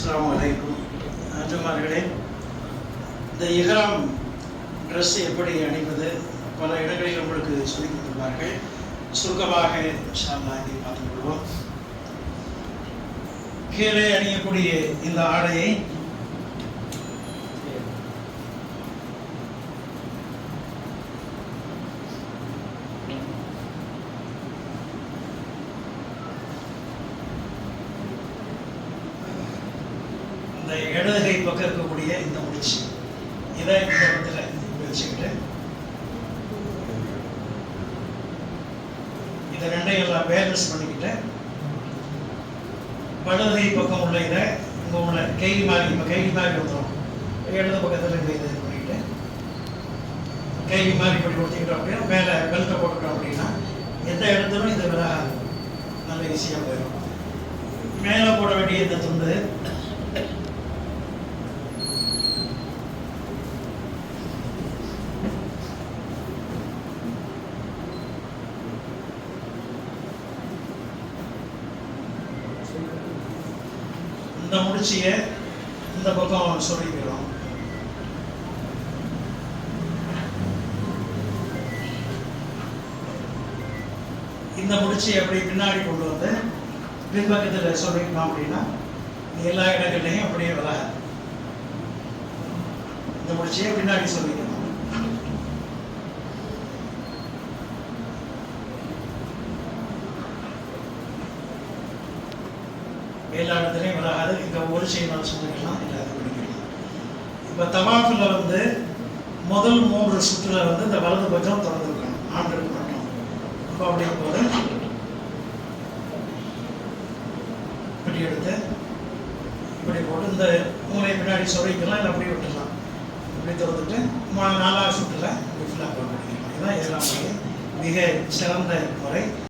அஸ்லாம் வலைக்கும் அஜமார்களே இந்த இஹ்ராம் ட்ரெஸ் எப்படி அணிவது பல இடங்களில் உங்களுக்கு சொல்லிக் கொடுத்துள்ளார்கள் சுருக்கமாக இன்ஷா இதை பார்த்துக் கொள்வோம். கீழே அணியக்கூடிய இந்த ஆடையை இந்த இடதுகை பக்கம் இருக்கக்கூடிய இந்த முடிச்சு. இதை இந்த இடத்துல வச்சுக்கிட்டு இந்த ரெண்டையும் எல்லாம் பேலன்ஸ் பண்ணிக்கிட்டு வலதுகை பக்கம் உள்ள இதை இங்கே உள்ள கை மாதிரி இப்போ கை மாதிரி வந்துடும் இடது பக்கத்தில் இந்த இது பண்ணிக்கிட்டு கை மாதிரி இப்படி கொடுத்துக்கிட்டோம் அப்படின்னா மேலே பெல்ட்டை போட்டுட்டோம் அப்படின்னா எந்த இடத்துலும் இது விலகாது. நல்ல ஈஸியாக போயிடும். மேலே போட வேண்டிய இந்த துண்டு இந்த முடிச்சிய இந்த பக்கம் சொல்லிக்கிறோம். இந்த முடிச்சி அப்படி பின்னாடி கொண்டு வந்து பின்பக்கத்தில் சொல்லிக்கணும் அப்படின்னா எல்லா இடங்கள்லையும் அப்படியே விலகாது இந்த முடிச்சியை பின்னாடி சொல்லிக்கணும். எல்லா இடத்துலையும் விலகாது இங்கே ஒரு செய்யணும் சொல்லிக்கலாம் இல்லை அது பிடிக்கலாம் இப்போ தவாஃபில் வந்து முதல் மூன்று சுற்றுல வந்து இந்த வலது பக்கம் திறந்துருக்கணும் ஆண்டுக்கு மட்டும். அப்போ அப்படிங்கும் போது இப்படி எடுத்து இப்படி போட்டு இந்த மூளை பின்னாடி சொருகிக்கலாம் இல்லை அப்படியே விட்டுலாம் இப்படி திறந்துட்டு நாலாவது சுற்றுல இப்படி ஃபுல்லாக போட்டு இதுதான் இஸ்லாமுடைய மிக சிறந்த முறை.